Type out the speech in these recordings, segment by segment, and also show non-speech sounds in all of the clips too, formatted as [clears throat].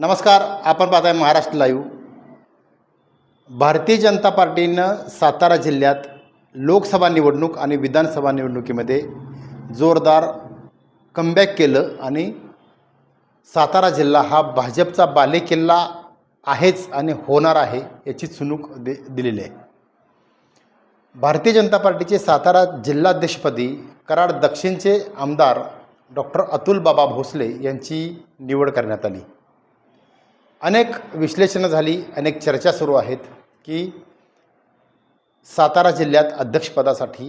नमस्कार आपण पाहताय महाराष्ट्र लाईव्ह भारतीय जनता पार्टीनं सातारा जिल्ह्यात लोकसभा निवडणूक आणि विधानसभा निवडणुकीमध्ये जोरदार कमबॅक केलं आणि सातारा जिल्हा हा भाजपचा बालेकिल्ला आहेच आणि होणार आहे याची चुणूक दे दिलेली आहे. भारतीय जनता पार्टीचे सातारा जिल्हाध्यक्षपदी कराड दक्षिणचे आमदार डॉक्टर अतुल बाबा भोसले यांची निवड करण्यात आली. अनेक विश्लेषणं झाली अनेक चर्चा सुरू आहेत की सातारा जिल्ह्यात अध्यक्षपदासाठी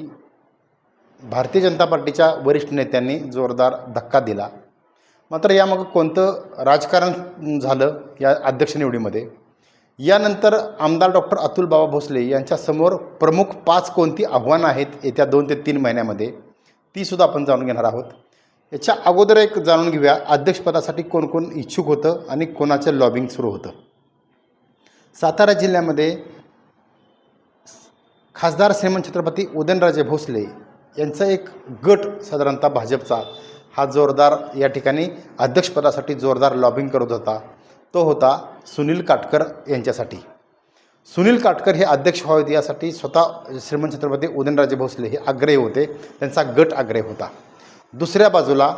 भारतीय जनता पार्टीच्या वरिष्ठ नेत्यांनी जोरदार धक्का दिला. मात्र यामागं कोणतं राजकारण झालं या अध्यक्ष निवडीमध्ये? यानंतर आमदार डॉक्टर अतुल बाबा भोसले यांच्यासमोर प्रमुख पाच कोणती आव्हानं आहेत येत्या दोन ते तीन महिन्यामध्ये? तीसुद्धा आपण जाणून घेणार आहोत. याच्या अगोदर एक जाणून घेऊया अध्यक्षपदासाठी कोण कोण इच्छुक होतं आणि कोणाचं लॉबिंग सुरू होतं. सातारा जिल्ह्यामध्ये खासदार श्रीमंत छत्रपती उदयनराजे भोसले यांचा एक गट साधारणतः भाजपचा. हा जोरदार या ठिकाणी अध्यक्षपदासाठी जोरदार लॉबिंग करत होता. तो होता सुनील काटकर यांच्यासाठी. सुनील काटकर हे अध्यक्ष व्हावेत यासाठी स्वतः श्रीमंत छत्रपती उदयनराजे भोसले हे आग्रही होते. त्यांचा गट आग्रही होता. दुसऱ्या बाजूला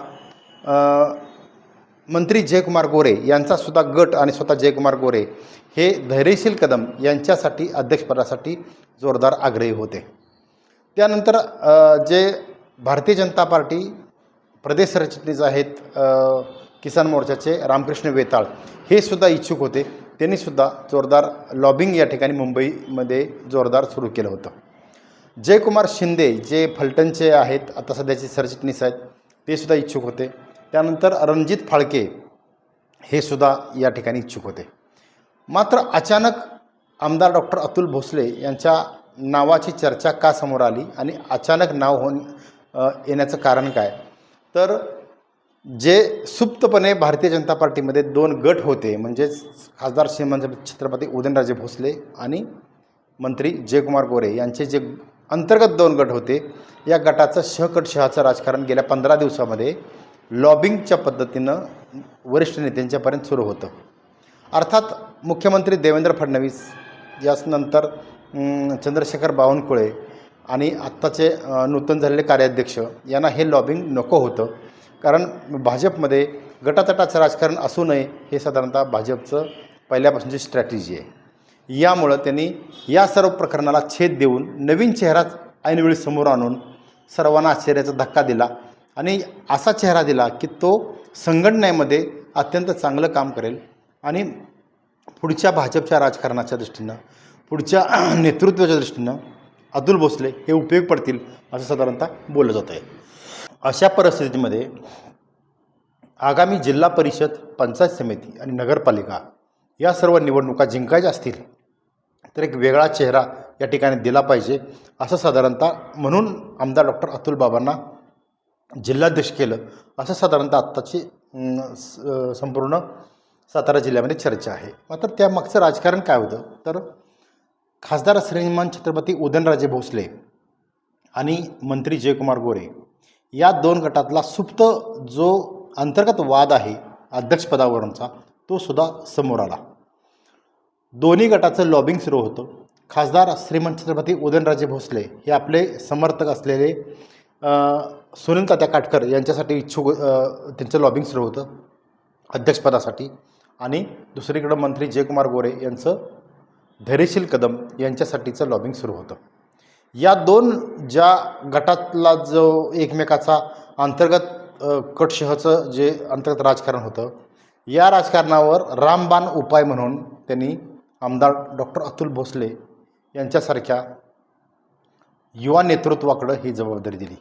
मंत्री जयकुमार गोरे यांचा सुद्धा गट आणि स्वतः जयकुमार गोरे हे धैर्यशील कदम यांच्यासाठी अध्यक्षपदासाठी जोरदार आग्रही होते. त्यानंतर जे भारतीय जनता पार्टी प्रदेश सरचिटणीस आहेत किसान मोर्चाचे रामकृष्ण वेताळ हे सुद्धा इच्छुक होते. त्यांनीसुद्धा जोरदार लॉबिंग या ठिकाणी मुंबईमध्ये जोरदार सुरू केलं होतं. जयकुमार शिंदे जे फलटणचे आहेत आता सध्याचे सरचिटणीस आहेत ते सुद्धा इच्छुक होते. त्यानंतर रणजित फाळके हे सुद्धा या ठिकाणी इच्छुक होते. मात्र अचानक आमदार डॉक्टर अतुल भोसले यांच्या नावाची चर्चा का समोर आली आणि अचानक नाव होऊन येण्याचं कारण काय? तर जे सुप्तपणे भारतीय जनता पार्टीमध्ये दोन गट होते म्हणजेच खासदार श्रीमंत छत्रपती उदयनराजे भोसले आणि मंत्री जयकुमार गोरे यांचे जे अंतर्गत दोन गट होते. या गटाचं शहकट शहाचं राजकारण गेल्या पंधरा दिवसामध्ये लॉबिंगच्या पद्धतीनं वरिष्ठ नेत्यांच्यापर्यंत सुरू होतं. अर्थात मुख्यमंत्री देवेंद्र फडणवीस यानंतर चंद्रशेखर बावनकुळे आणि आत्ताचे नूतन झालेले कार्याध्यक्ष यांना हे लॉबिंग नको होतं. कारण भाजपमध्ये गटातटाचं राजकारण असू नये हे साधारणतः भाजपचं पहिल्यापासूनची स्ट्रॅटेजी आहे. यामुळं त्यांनी या सर्व प्रकरणाला छेद देऊन नवीन चेहराच ऐनवेळी समोर आणून सर्वांना आश्चर्याचा धक्का दिला आणि असा चेहरा दिला की तो संघटनेमध्ये अत्यंत चांगलं काम करेल आणि पुढच्या भाजपच्या राजकारणाच्या दृष्टीनं पुढच्या [clears throat] नेतृत्वाच्या दृष्टीनं अतुल भोसले हे उपयोग पडतील असं साधारणतः बोललं जात आहे अशा परिस्थितीमध्ये आगामी जिल्हा परिषद पंचायत समिती आणि नगरपालिका या सर्व निवडणुका जिंकायच्या असतील तर एक वेगळा चेहरा या ठिकाणी दिला पाहिजे. असं साधारणतः म्हणून आमदार डॉक्टर अतुल बाबांना जिल्हाध्यक्ष केलं. असं साधारणतः आत्ताची स- संपूर्ण सातारा जिल्ह्यामध्ये चर्चा आहे. मात्र त्यामागचं राजकारण काय होतं? तर खासदार श्रीमान छत्रपती उदयनराजे भोसले आणि मंत्री जयकुमार गोरे या दोन गटातला सुप्त जो अंतर्गत वाद आहे अध्यक्षपदावरूनचा तो सुद्धा समोर आला. दोन्ही गटाचं लॉबिंग सुरू होतं. खासदार श्रीमंत छत्रपती उदयनराजे भोसले हे आपले समर्थक असलेले सुनील तात्या काटकर यांच्यासाठी इच्छुक त्यांचं लॉबिंग सुरू होतं अध्यक्षपदासाठी. आणि दुसरीकडं मंत्री जयकुमार गोरे यांचं धैर्यशील कदम यांच्यासाठीचं लॉबिंग सुरू होतं. या दोन ज्या गटातला जो एकमेकाचा अंतर्गत कटशहचं जे अंतर्गत राजकारण होतं या राजकारणावर रामबाण उपाय म्हणून त्यांनी आमदार डॉक्टर अतुल भोसले यांच्यासारख्या युवा नेतृत्वाकडं ही जबाबदारी दिली.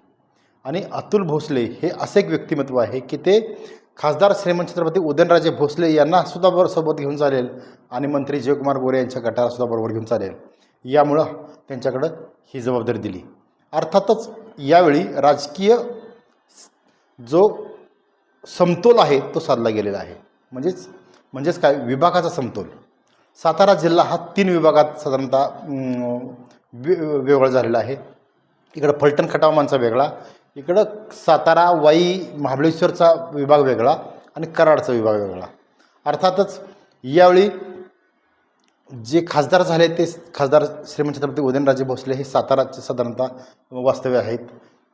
आणि अतुल भोसले हे असे एक व्यक्तिमत्व आहे की ते खासदार श्रीमंत छत्रपती उदयनराजे भोसले यांना सुद्धा बरोबर सोबत घेऊन चालेल आणि मंत्री जयकुमार गोरे यांच्या गटाला सुद्धा बरोबर घेऊन चालेल. यामुळं त्यांच्याकडं ही जबाबदारी दिली. अर्थातच यावेळी राजकीय जो समतोल आहे तो साधला गेलेला आहे. म्हणजेच म्हणजेच काय? विभागाचा समतोल. सातारा जिल्हा हा तीन विभागात साधारणतः वे वेगळा झालेला आहे. इकडं फलटण खटावमानचा वेगळा इकडं सातारा वाई महाबळेश्वरचा विभाग वेगळा आणि कराडचा विभाग वेगळा. अर्थातच यावेळी जे खासदार झाले ते खासदार श्रीमंत छत्रपती उदयनराजे भोसले हे साताराचे साधारणतः वास्तव्य आहेत.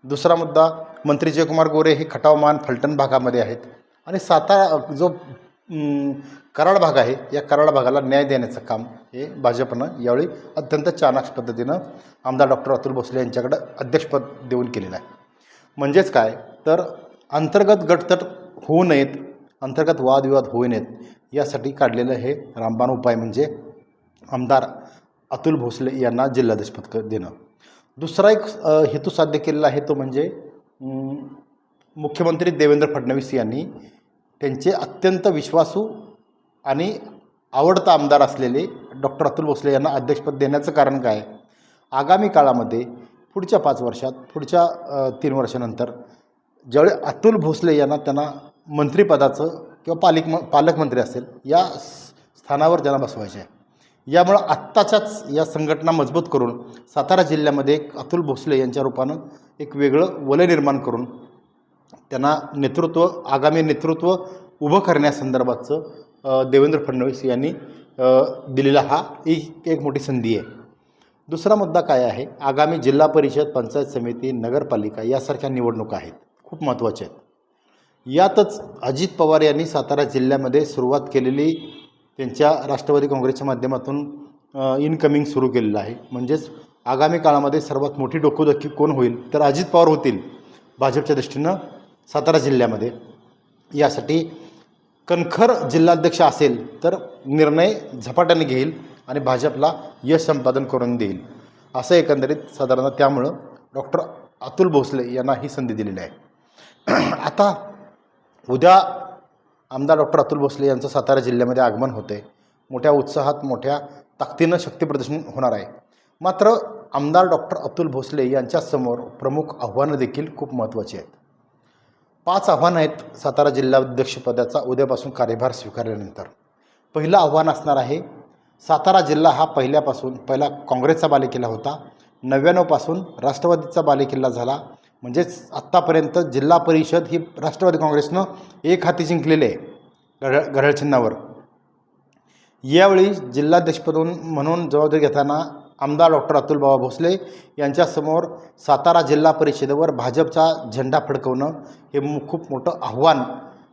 दुसरा मुद्दा मंत्री जयकुमार गोरे हे खटावमान फलटण भागामध्ये आहेत. आणि सातारा जो कराड भाग आहे. या कराड भागाला न्याय देण्याचं काम हे भाजपनं यावेळी अत्यंत चाणाक्ष पद्धतीनं आमदार डॉक्टर अतुल भोसले यांच्याकडं अध्यक्षपद देऊन केलेलं आहे. म्हणजेच काय? तर अंतर्गत गटतट होऊ नयेत अंतर्गत वादविवाद होऊ नयेत यासाठी काढलेलं हे रामबाण उपाय म्हणजे आमदार अतुल भोसले यांना जिल्हाध्यक्षपद क- देणं. दुसरा एक हेतू साध्य केलेला आहे तो म्हणजे मुख्यमंत्री देवेंद्र फडणवीस यांनी त्यांचे अत्यंत विश्वासू आणि आवडता आमदार असलेले डॉक्टर अतुल भोसले यांना अध्यक्षपद देण्याचं कारण काय? आगामी काळामध्ये पुढच्या पाच वर्षात पुढच्या तीन वर्षानंतर ज्यावेळी अतुल भोसले यांना त्यांना मंत्रिपदाचं किंवा पालिक म पालकमंत्री असेल या स्थानावर त्यांना बसवायचे आहे यामुळं आत्ताच्याच या संघटना मजबूत करून सातारा जिल्ह्यामध्ये एक अतुल भोसले यांच्या रूपानं एक वेगळं वलय निर्माण करून त्यांना नेतृत्व आगामी नेतृत्व उभं करण्यासंदर्भातचं देवेंद्र फडणवीस यांनी दिलेला हा एक एक मोठी संधी आहे. दुसरा मुद्दा काय आहे? आगामी जिल्हा परिषद पंचायत समिती नगरपालिका यासारख्या निवडणुका आहेत. खूप महत्त्वाच्या आहेत. यातच अजित पवार यांनी सातारा जिल्ह्यामध्ये सुरुवात केलेली त्यांच्या राष्ट्रवादी काँग्रेसच्या माध्यमातून इनकमिंग सुरू केलेलं आहे. म्हणजेच आगामी काळामध्ये सर्वात मोठी डोकोदखी कोण होईल? तर अजित पवार होतील भाजपच्या दृष्टीनं. सातारा जिल्ह्यामध्ये. यासाठी कणखर जिल्हाध्यक्ष असेल तर निर्णय झपाट्याने घेईल आणि भाजपला यश संपादन करून देईल. असं एकंदरीत साधारणतः त्यामुळं डॉक्टर अतुल भोसले यांना ही संधी दिलेली आहे. [clears throat] आता उद्या आमदार डॉक्टर अतुल भोसले यांचं सातारा जिल्ह्यामध्ये आगमन होते. मोठ्या उत्साहात मोठ्या ताकदीनं शक्तीप्रदर्शन होणार आहे. मात्र आमदार डॉक्टर अतुल भोसले यांच्यासमोर प्रमुख आव्हानं देखील खूप महत्त्वाची आहेत. पाच आव्हानं आहेत सातारा जिल्हाध्यक्षपदाचा उद्यापासून कार्यभार स्वीकारल्यानंतर. पहिलं आव्हान असणार आहे सातारा जिल्हा हा पहिल्यापासून पहिला काँग्रेसचा बालेकिल्ला होता नव्याण्णवपासून राष्ट्रवादीचा बालेकिल्ला झाला म्हणजेच आत्तापर्यंत जिल्हा परिषद ही राष्ट्रवादी काँग्रेसनं एक हाती जिंकलेली आहे घड्याळ घड्याळ चिन्हावर. यावेळी जिल्हाध्यक्षपदून म्हणून जबाबदारी घेताना आमदार डॉक्टर अतुलबाबा भोसले यांच्यासमोर सातारा जिल्हा परिषदेवर भाजपचा झेंडा फडकवणं हे खूप मोठं आव्हान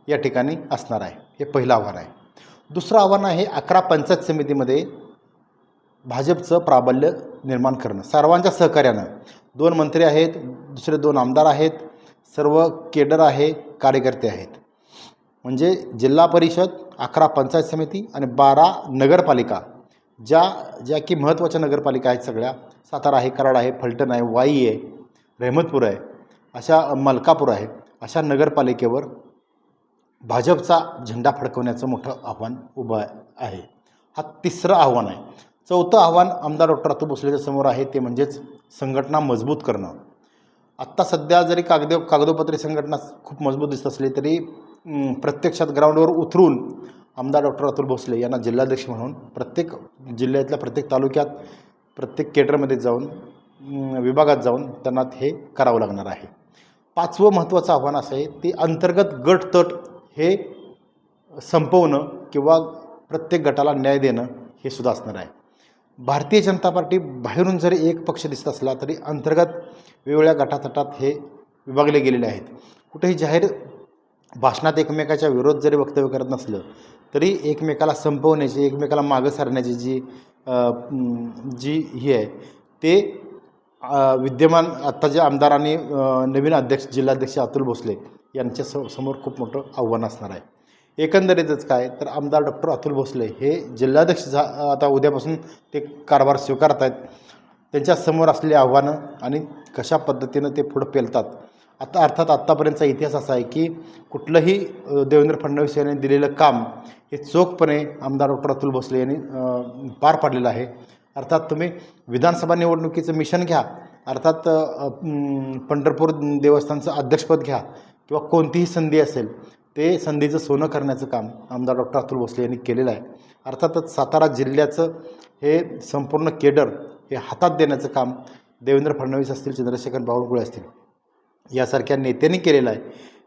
या ठिकाणी असणार आहे. हे पहिलं आव्हान आहे. दुसरं आव्हान आहे अकरा पंचायत समितीमध्ये भाजपचं प्राबल्य निर्माण करणं. सर्वांच्या सहकार्यानं. दोन मंत्री आहेत दुसरे दोन आमदार आहेत सर्व केडर आहे कार्यकर्ते आहेत. म्हणजे जिल्हा परिषद अकरा पंचायत समिती आणि बारा नगरपालिका ज्या ज्या की महत्त्वाच्या नगरपालिका आहेत सगळ्या सातारा आहे कराड आहे फलटण आहे वाई आहे रहमतपूर आहे अशा मलकापूर आहे अशा नगरपालिकेवर भाजपचा झेंडा फडकवण्याचं मोठं आव्हान उभं आहे. हा तिसरं आव्हान आहे. चौथं आव्हान आमदार डॉक्टर अतुल भोसलेच्या समोर आहे ते म्हणजेच संघटना मजबूत करणं. आत्ता सध्या जरी कागद कागदोपत्री संघटना खूप मजबूत दिसत असली तरी प्रत्यक्षात ग्राउंडवर उतरून आमदार डॉक्टर अतुल भोसले यांना जिल्हाध्यक्ष म्हणून प्रत्येक जिल्ह्यातल्या प्रत्येक तालुक्यात प्रत्येक केडरमध्ये जाऊन विभागात जाऊन त्यांना हे करावं लागणार आहे. पाचवं महत्त्वाचं आव्हान असं आहे ते अंतर्गत गट तट हे संपवणं किंवा प्रत्येक गटाला न्याय देणं हे सुद्धा असणार आहे. भारतीय जनता पार्टी बाहेरून जरी एक पक्ष दिसत असला तरी अंतर्गत वेगवेगळ्या गटातटात हे विभागले गेलेले आहेत. कुठेही जाहीर भाषणात एकमेकाच्या विरोध जरी वक्तव्य करत नसलं तरी एकमेकाला संपवण्याची एकमेकाला मागं सारण्याची जी जी ही आहे ते विद्यमान आत्ता जे आमदार आणि नवीन अध्यक्ष जिल्हाध्यक्ष अतुल भोसले यांच्या स समोर खूप मोठं आव्हान असणार आहे. एकंदरीतच काय तर आमदार डॉक्टर अतुल भोसले हे जिल्हाध्यक्ष झा आता उद्यापासून ते कारभार स्वीकारत आहेत त्यांच्यासमोर असलेली आव्हानं आणि कशा पद्धतीनं ते पुढं पेलतात आता अर्थात आत्तापर्यंतचा इतिहास असा आहे की कुठलंही देवेंद्र फडणवीस यांनी दिलेलं काम हे चोखपणे आमदार डॉक्टर अतुल भोसले यांनी पार पाडलेलं आहे. अर्थात तुम्ही विधानसभा निवडणुकीचं मिशन घ्या अर्थात पंढरपूर देवस्थानचं अध्यक्षपद घ्या किंवा कोणतीही संधी असेल ते संधीचं सोनं करण्याचं काम आमदार डॉक्टर अतुल भोसले यांनी केलेलं आहे. अर्थातच सातारा जिल्ह्याचं हे संपूर्ण केडर हे हातात देण्याचं काम देवेंद्र फडणवीस असतील चंद्रशेखर बावनकुळे असतील. यासारख्या नेत्यांनी केलेलं आहे.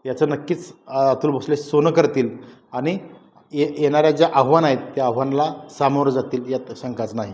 याचं नक्कीच अतुल भोसले सोनं करतील आणि ये येणाऱ्या ज्या आव्हानं आहेत त्या आव्हानाला सामोरं जातील यात शंकाच नाही.